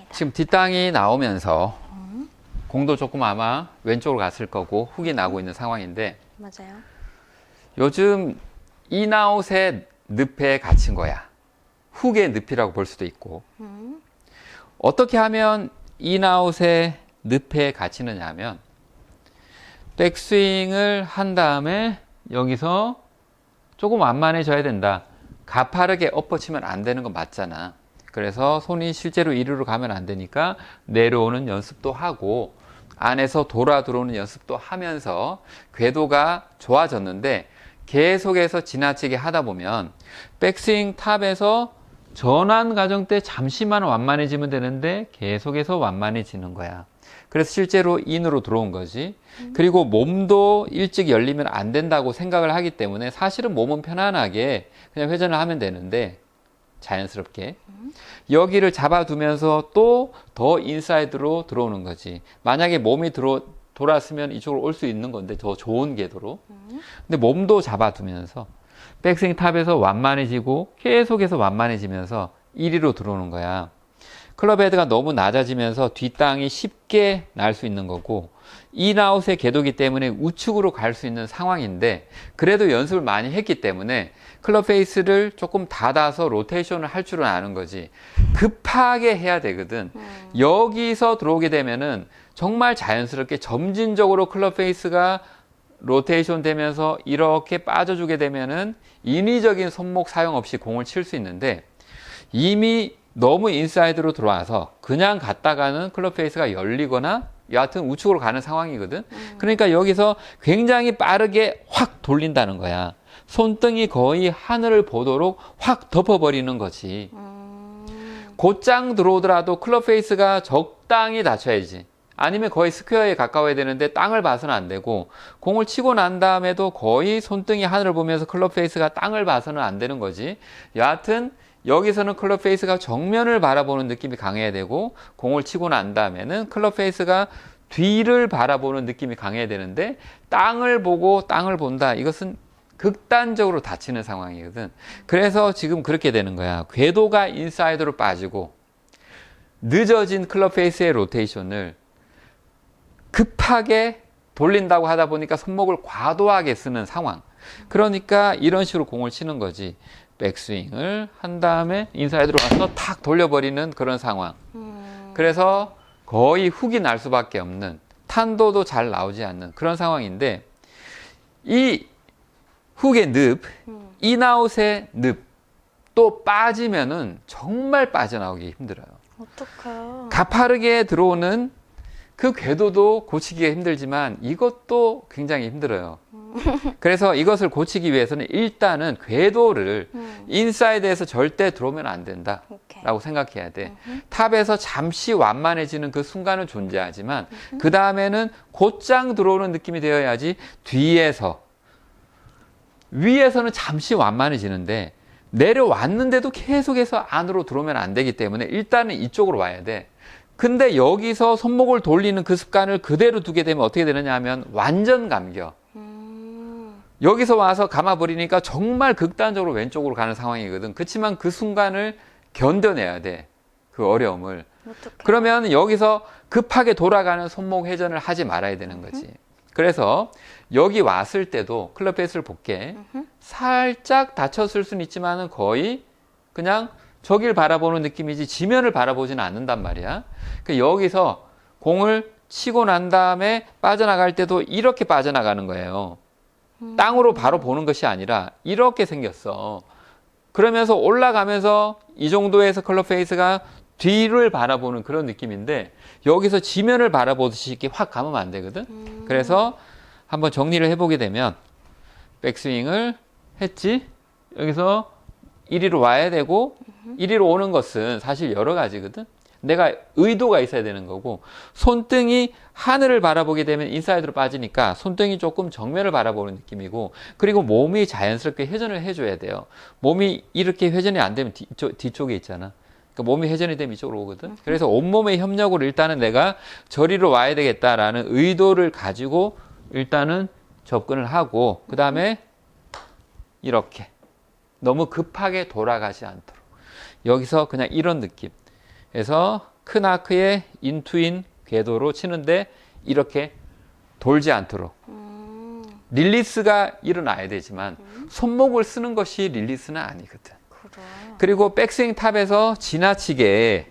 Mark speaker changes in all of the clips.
Speaker 1: 뒷땅이다.
Speaker 2: 지금 뒷땅이 나오면서 공도 조금 아마 왼쪽으로 갔을 거고 훅이 나고 있는 상황인데
Speaker 1: 맞아요.
Speaker 2: 요즘 인아웃의 늪에 갇힌 거야. 훅의 늪이라고 볼 수도 있고
Speaker 1: 음.
Speaker 2: 어떻게 하면 인아웃의 늪에 갇히느냐 하면 백스윙을 한 다음에 여기서 조금 완만해져야 된다. 가파르게 엎어치면 안 되는 건 맞잖아. 그래서 손이 실제로 이리로 가면 안 되니까 내려오는 연습도 하고 안에서 돌아 들어오는 연습도 하면서 궤도가 좋아졌는데 계속해서 지나치게 하다 보면 백스윙 탑에서 전환 과정 때 잠시만 완만해지면 되는데 계속해서 완만해지는 거야. 그래서 실제로 인으로 들어온 거지. 그리고 몸도 일찍 열리면 안 된다고 생각을 하기 때문에 사실은 몸은 편안하게 그냥 회전을 하면 되는데 자연스럽게 여기를 잡아두면서 또 더 인사이드로 들어오는 거지. 만약에 몸이 들어 돌았으면 이쪽으로 올 수 있는 건데 더 좋은 궤도로. 근데 몸도 잡아두면서 백스윙 탑에서 완만해지고 계속해서 완만해지면서 1위로 들어오는 거야. 클럽 헤드가 너무 낮아지면서 뒷땅이 쉽게 날 수 있는 거고 인아웃의 궤도기 때문에 우측으로 갈 수 있는 상황인데 그래도 연습을 많이 했기 때문에 클럽 페이스를 조금 닫아서 로테이션을 할 줄은 아는 거지 급하게 해야 되거든 여기서 들어오게 되면은 정말 자연스럽게 점진적으로 클럽 페이스가 로테이션 되면서 이렇게 빠져주게 되면은 인위적인 손목 사용 없이 공을 칠 수 있는데 이미 너무 인사이드로 들어와서 그냥 갔다가는 클럽 페이스가 열리거나 여하튼 우측으로 가는 상황이거든. 그러니까 여기서 굉장히 빠르게 확 돌린다는 거야. 손등이 거의 하늘을 보도록 확 덮어버리는 거지.
Speaker 1: 음.
Speaker 2: 곧장 들어오더라도 클럽 페이스가 적당히 닫혀야지. 아니면 거의 스퀘어에 가까워야 되는데 땅을 봐서는 안 되고 공을 치고 난 다음에도 거의 손등이 하늘을 보면서 클럽 페이스가 땅을 봐서는 안 되는 거지. 여하튼 여기서는 클럽 페이스가 정면을 바라보는 느낌이 강해야 되고 공을 치고 난 다음에는 클럽 페이스가 뒤를 바라보는 느낌이 강해야 되는데 땅을 보고 땅을 본다. 이것은 극단적으로 다치는 상황이거든. 그래서 지금 그렇게 되는 거야. 궤도가 인사이드로 빠지고 늦어진 클럽 페이스의 로테이션을 급하게 돌린다고 하다 보니까 손목을 과도하게 쓰는 상황. 그러니까 이런 식으로 공을 치는 거지. 백스윙을 한 다음에 인사이드로 가서 탁 돌려버리는 그런 상황.
Speaker 1: 음.
Speaker 2: 그래서 거의 훅이 날 수밖에 없는 탄도도 잘 나오지 않는 그런 상황인데 이 훅의 늪,
Speaker 1: 음.
Speaker 2: 인아웃의 늪 또 빠지면은 정말 빠져나오기 힘들어요.
Speaker 1: 어떡해요.
Speaker 2: 가파르게 들어오는 그 궤도도 고치기가 힘들지만 이것도 굉장히 힘들어요. 그래서 이것을 고치기 위해서는 일단은 궤도를
Speaker 1: 음.
Speaker 2: 인사이드에서 절대 들어오면 안 된다.
Speaker 1: 오케이.
Speaker 2: 라고 생각해야 돼. 탑에서 잠시 완만해지는 그 순간은 존재하지만 그 다음에는 곧장 들어오는 느낌이 되어야지 뒤에서 위에서는 잠시 완만해지는데 내려왔는데도 계속해서 안으로 들어오면 안 되기 때문에 일단은 이쪽으로 와야 돼. 근데 여기서 손목을 돌리는 그 습관을 그대로 두게 되면 어떻게 되느냐 하면 완전 감겨.
Speaker 1: 음.
Speaker 2: 여기서 와서 감아버리니까 정말 극단적으로 왼쪽으로 가는 상황이거든. 그렇지만 그 순간을 견뎌내야 돼. 그 어려움을.
Speaker 1: 어떡해.
Speaker 2: 그러면 여기서 급하게 돌아가는 손목 회전을 하지 말아야 되는 거지. 그래서 여기 왔을 때도 클럽 페이스를 볼게. 살짝 다쳤을 수는 있지만은 거의 그냥 저길 바라보는 느낌이지 지면을 바라보지는 않는단 말이야. 그 여기서 공을 치고 난 다음에 빠져나갈 때도 이렇게 빠져나가는 거예요. 땅으로 바로 보는 것이 아니라 이렇게 생겼어. 그러면서 올라가면서 이 정도에서 클럽 페이스가 뒤를 바라보는 그런 느낌인데 여기서 지면을 바라보듯이 이렇게 확 감으면 안 되거든. 그래서 한번 정리를 해보게 되면 백스윙을 했지. 여기서 1위로 와야 되고 1위로 오는 것은 사실 여러 가지거든. 내가 의도가 있어야 되는 거고 손등이 하늘을 바라보게 되면 인사이드로 빠지니까 손등이 조금 정면을 바라보는 느낌이고 그리고 몸이 자연스럽게 회전을 해줘야 돼요. 몸이 이렇게 회전이 안 되면 뒤쪽, 뒤쪽에 있잖아. 그러니까 몸이 회전이 되면 이쪽으로 오거든. 그래서 온몸의 협력으로 일단은 내가 저리로 와야 되겠다라는 의도를 가지고 일단은 접근을 하고 그 다음에 이렇게 너무 급하게 돌아가지 않도록. 여기서 그냥 이런 느낌. 그래서 큰 아크의 인투인 궤도로 치는데 이렇게 돌지 않도록.
Speaker 1: 음,
Speaker 2: 릴리스가 일어나야 되지만 손목을 쓰는 것이 릴리스는 아니거든. 그리고 백스윙 탑에서 지나치게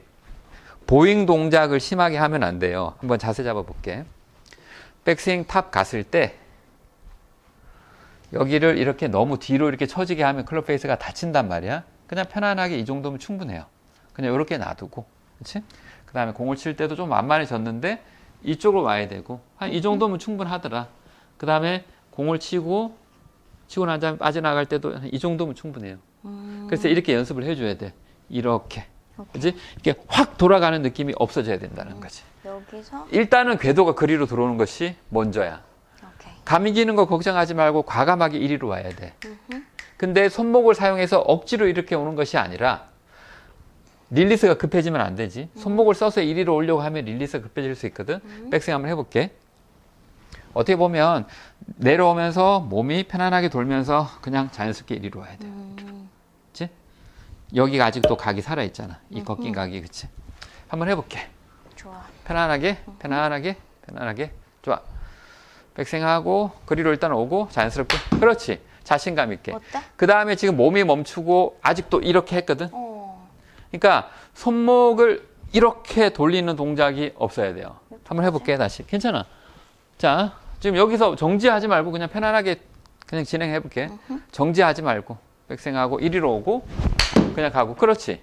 Speaker 2: 보잉 동작을 심하게 하면 안 돼요. 한번 자세 잡아볼게. 백스윙 탑 갔을 때 여기를 이렇게 너무 뒤로 이렇게 처지게 하면 클럽 페이스가 다친단 말이야. 그냥 편안하게 이 정도면 충분해요. 그냥 이렇게 놔두고, 그렇지? 그 다음에 공을 칠 때도 좀 만만해졌는데 이쪽으로 와야 되고 한 이 정도면 충분하더라. 그 다음에 공을 치고 치고 난 다음에 빠져나갈 때도 한이 정도면 충분해요.
Speaker 1: 음,
Speaker 2: 그래서 이렇게 연습을 해줘야 돼. 이렇게. 그지? 이렇게 확 돌아가는 느낌이 없어져야 된다는 거지.
Speaker 1: 여기서
Speaker 2: 일단은 궤도가 그리로 들어오는 것이 먼저야.
Speaker 1: 오케이.
Speaker 2: 감 이 기는 거 걱정하지 말고 과감하게 이리로 와야 돼. 근데 손목을 사용해서 억지로 이렇게 오는 것이 아니라 릴리스가 급해지면 안 되지. 손목을 써서 이리로 오려고 하면 릴리스가 급해질 수 있거든. 백스윙 한번 해볼게. 어떻게 보면 내려오면서 몸이 편안하게 돌면서 그냥 자연스럽게 이리로 와야 돼.
Speaker 1: 음?
Speaker 2: 여기가 아직도 각이 살아 있잖아. 이 꺾인 각이, 그치? 한번 해볼게.
Speaker 1: 좋아.
Speaker 2: 편안하게, 편안하게, 편안하게. 좋아. 백생하고, 그리로 일단 오고, 자연스럽게. 그렇지. 자신감 있게.
Speaker 1: 어때?
Speaker 2: 그 다음에 지금 몸이 멈추고, 아직도 이렇게 했거든?
Speaker 1: 어,
Speaker 2: 그러니까, 손목을 이렇게 돌리는 동작이 없어야 돼요. 한번 해볼게, 다시. 괜찮아. 자, 지금 여기서 정지하지 말고, 그냥 편안하게 그냥 진행해볼게. 정지하지 말고, 백생하고, 이리로 오고, 그냥 가고. 그렇지.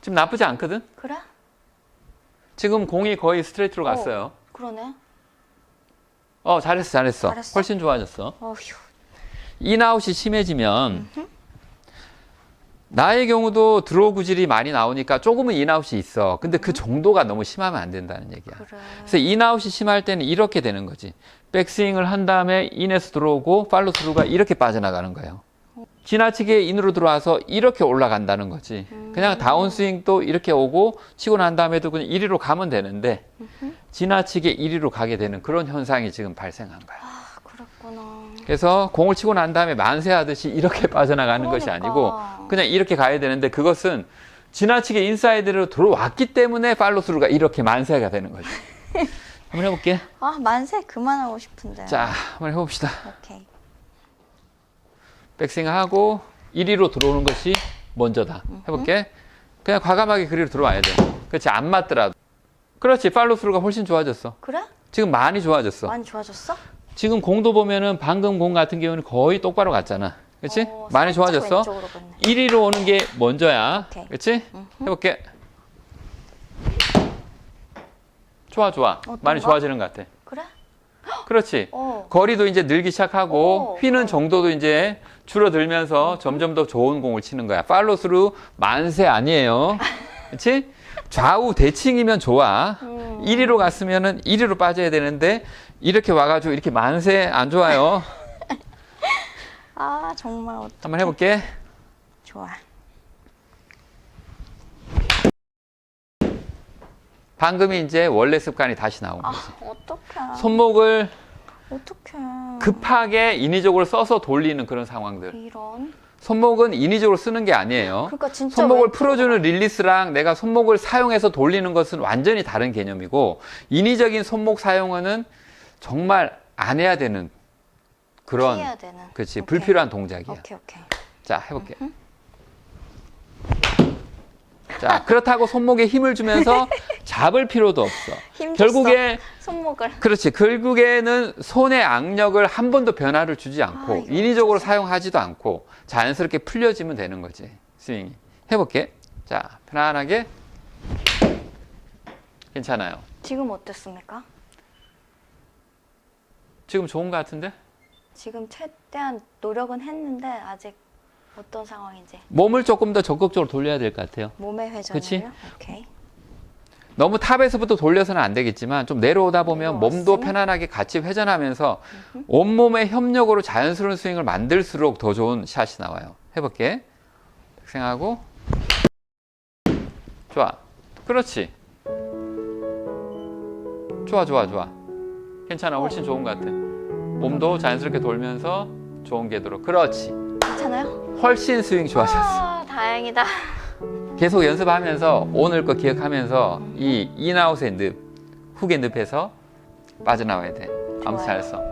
Speaker 2: 지금 나쁘지 않거든?
Speaker 1: 그래?
Speaker 2: 지금 공이 거의 스트레이트로
Speaker 1: 어.
Speaker 2: 갔어요.
Speaker 1: 그러네.
Speaker 2: 어, 잘했어, 잘했어.
Speaker 1: 잘했어?
Speaker 2: 훨씬 좋아졌어.
Speaker 1: 어휴.
Speaker 2: 인아웃이 심해지면 나의 경우도 드로우 구질이 많이 나오니까 조금은 인아웃이 있어. 근데 그 정도가 너무 심하면 안 된다는 얘기야.
Speaker 1: 그래.
Speaker 2: 그래 서 인아웃이 심할 때는 이렇게 되는 거지. 백스윙을 한 다음에 인에서 들어오고 팔로 스루가 이렇게 빠져나가는 거예요. 지나치게 인으로 들어와서 이렇게 올라간다는 거지. 그냥 다운스윙도 이렇게 오고 치고 난 다음에도 그냥 이리로 가면 되는데 지나치게 이리로 가게 되는 그런 현상이 지금 발생한 거야.
Speaker 1: 아, 그랬구나.
Speaker 2: 그래서 공을 치고 난 다음에 만세하듯이 이렇게 빠져나가는 것이
Speaker 1: 그러니까.
Speaker 2: 아니고 그냥 이렇게 가야 되는데 그것은 지나치게 인사이드로 들어왔기 때문에 팔로스루가 이렇게 만세가 되는 거죠. 한번 해볼게.
Speaker 1: 아, 만세 그만하고 싶은데.
Speaker 2: 자, 한번 해봅시다.
Speaker 1: 오케이.
Speaker 2: 백스윙하고 1위로 들어오는 것이 먼저다. 해볼게. 그냥 과감하게 그리로 들어와야 돼. 그렇지, 안 맞더라도. 그렇지, 팔로스루가 훨씬 좋아졌어.
Speaker 1: 그래?
Speaker 2: 지금 많이 좋아졌어.
Speaker 1: 많이 좋아졌어?
Speaker 2: 지금 공도 보면은 방금 공 같은 경우는 거의 똑바로 갔잖아. 그렇지?
Speaker 1: 어,
Speaker 2: 많이
Speaker 1: 살짝
Speaker 2: 좋아졌어.
Speaker 1: 왼쪽으로 갔네.
Speaker 2: 1위로 오는 게 먼저야.
Speaker 1: 오케이.
Speaker 2: 그렇지? 해볼게. 좋아, 좋아.
Speaker 1: 어떤가?
Speaker 2: 많이 좋아지는 것 같아.
Speaker 1: 그래?
Speaker 2: 그렇지.
Speaker 1: 어.
Speaker 2: 거리도 이제 늘기 시작하고
Speaker 1: 오.
Speaker 2: 휘는 정도도 이제 줄어들면서 점점 더 좋은 공을 치는 거야. 팔로스루 만세 아니에요. 그렇지? 좌우 대칭이면 좋아.
Speaker 1: 음.
Speaker 2: 1위로 갔으면은 1위로 빠져야 되는데 이렇게 와가지고 이렇게 만세 안 좋아요.
Speaker 1: 아, 정말 어,
Speaker 2: 한번 해볼게.
Speaker 1: 좋아.
Speaker 2: 방금이 이제 원래 습관이 다시 나온
Speaker 1: 아,
Speaker 2: 거지.
Speaker 1: 어떡해.
Speaker 2: 손목을
Speaker 1: 어떡해.
Speaker 2: 급하게 인위적으로 써서 돌리는 그런 상황들.
Speaker 1: 이런.
Speaker 2: 손목은 인위적으로 쓰는 게 아니에요.
Speaker 1: 그러니까 진짜
Speaker 2: 손목을
Speaker 1: 왼쪽으로
Speaker 2: 풀어주는 릴리스랑 내가 손목을 사용해서 돌리는 것은 완전히 다른 개념이고 인위적인 손목 사용은 정말 안 해야 되는 그런
Speaker 1: 피해야 되는.
Speaker 2: 그렇지
Speaker 1: 오케이.
Speaker 2: 불필요한 동작이야.
Speaker 1: 오케이, 오케이.
Speaker 2: 자 해볼게. 자 그렇다고 손목에 힘을 주면서 잡을 필요도 없어. 결국에
Speaker 1: 손목을.
Speaker 2: 그렇지. 결국에는 손의 악력을 한 번도 변화를 주지 않고
Speaker 1: 아,
Speaker 2: 인위적으로 사용하지도 않고 자연스럽게 풀려지면 되는 거지. 스윙이. 해볼게. 자, 편안하게. 괜찮아요.
Speaker 1: 지금 어땠습니까?
Speaker 2: 지금 좋은 것 같은데?
Speaker 1: 지금 최대한 노력은 했는데 아직 어떤 상황인지
Speaker 2: 몸을 조금 더 적극적으로 돌려야 될 것 같아요.
Speaker 1: 몸의 회전을요?
Speaker 2: 그치?
Speaker 1: 오케이.
Speaker 2: 너무 탑에서부터 돌려서는 안 되겠지만 좀 내려오다 보면 몸도? 편안하게 같이 회전하면서 온몸의 협력으로 자연스러운 스윙을 만들수록 더 좋은 샷이 나와요. 해볼게. 생하고 좋아. 그렇지. 좋아, 좋아, 좋아. 괜찮아. 훨씬 좋은 것 같아. 몸도 자연스럽게 돌면서 좋은 궤도로. 그렇지.
Speaker 1: 괜찮아요?
Speaker 2: 훨씬 스윙 좋아졌어.
Speaker 1: 아, 다행이다.
Speaker 2: 계속 연습하면서 오늘 거 기억하면서 이 인아웃의 늪, 훅의 늪에서 빠져나와야 돼. 아무
Speaker 1: 좋아요.
Speaker 2: 잘했어.